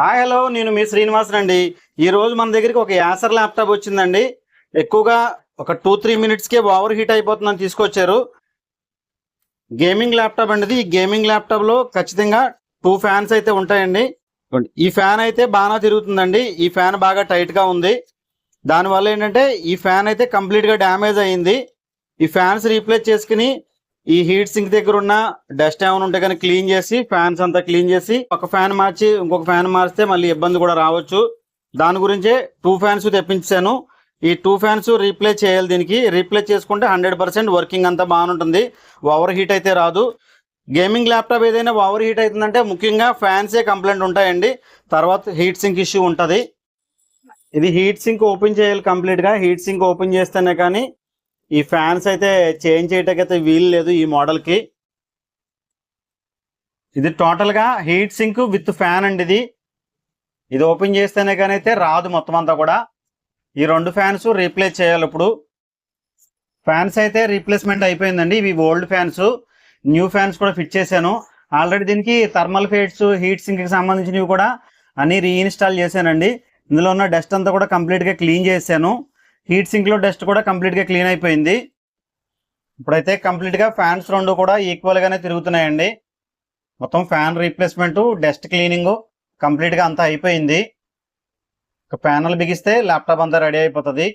Hi hello నేను మీ శ్రీనివాస్ అండి ఈ రోజు మన దగ్గరికి ఒక యాసర్ ల్యాప్టాప్ వచ్చిందండి. ఎక్కువగా ఒక టూ త్రీ మినిట్స్కే ఓవర్ హీట్ అయిపోతుందని తీసుకొచ్చారు. గేమింగ్ ల్యాప్టాప్ అండి ఈ గేమింగ్ ల్యాప్టాప్లో ఖచ్చితంగా టూ ఫ్యాన్స్ అయితే ఉంటాయండి. ఈ ఫ్యాన్ అయితే బాగా తిరుగుతుందండి. ఈ ఫ్యాన్ బాగా టైట్గా ఉంది. దానివల్ల ఏంటంటే ఈ ఫ్యాన్ అయితే కంప్లీట్గా డ్యామేజ్ అయ్యింది ఈ ఫ్యాన్స్ రీప్లేస్ చేసుకుని ఈ హీట్ సింక్ దగ్గర ఉన్న డస్ట్ ఏమైనా ఉంటే కానీ క్లీన్ చేసి ఫ్యాన్స్ అంతా క్లీన్ చేసి ఒక ఫ్యాన్ మార్చి ఇంకొక ఫ్యాన్ మార్చితే మళ్ళీ ఇబ్బంది కూడా రావచ్చు. దాని గురించే టూ ఫ్యాన్స్ తెప్పించాను. ఈ టూ ఫ్యాన్స్ రీప్లేస్ చేయాలి దీనికి. రీప్లేస్ చేసుకుంటే హండ్రెడ్ పర్సెంట్ వర్కింగ్ అంతా బాగుంటుంది. ఓవర్ హీట్ అయితే రాదు. గేమింగ్ ల్యాప్టాప్ ఏదైనా ఓవర్ హీట్ అవుతుందంటే ముఖ్యంగా ఫ్యాన్సే కంప్లైంట్ ఉంటాయండి. తర్వాత హీట్ సింక్ ఇష్యూ ఉంటుంది. ఇది హీట్ సింక్ ఓపెన్ చేయాలి కంప్లీట్గా. హీట్ సింక్ ఓపెన్ చేస్తేనే కానీ ఈ ఫ్యాన్స్ అయితే చేంజ్ చేయటకైతే వీలు లేదు ఈ మోడల్కి. ఇది టోటల్గా హీట్ సింక్ విత్ ఫ్యాన్ అండి ఇది. ఇది ఓపెన్ చేస్తేనే కానీ అయితే రాదు మొత్తం అంతా కూడా. ఈ రెండు ఫ్యాన్స్ రీప్లేస్ చేయాలి ఇప్పుడు. ఫ్యాన్స్ అయితే రీప్లేస్మెంట్ అయిపోయిందండి ఇవి ఓల్డ్ ఫ్యాన్స్. న్యూ ఫ్యాన్స్ కూడా ఫిట్ చేశాను. ఆల్రెడీ దీనికి థర్మల్ ఫేడ్స్ హీట్ సింక్కి సంబంధించినవి కూడా అన్ని రీఇన్స్టాల్ చేశానండి. ఇందులో ఉన్న డస్ట్ అంతా కూడా కంప్లీట్గా క్లీన్ చేశాను. హీట్ సింక్లో డస్ట్ కూడా కంప్లీట్గా క్లీన్ అయిపోయింది. ఇప్పుడైతే కంప్లీట్గా ఫ్యాన్స్ రెండు కూడా ఈక్వల్గానే తిరుగుతున్నాయండి. మొత్తం ఫ్యాన్ రీప్లేస్మెంటు డస్ట్ క్లీనింగ్ కంప్లీట్గా అంతా అయిపోయింది. ఒక ప్యానల్ బిగిస్తే ల్యాప్టాప్ అంతా రెడీ అయిపోతుంది.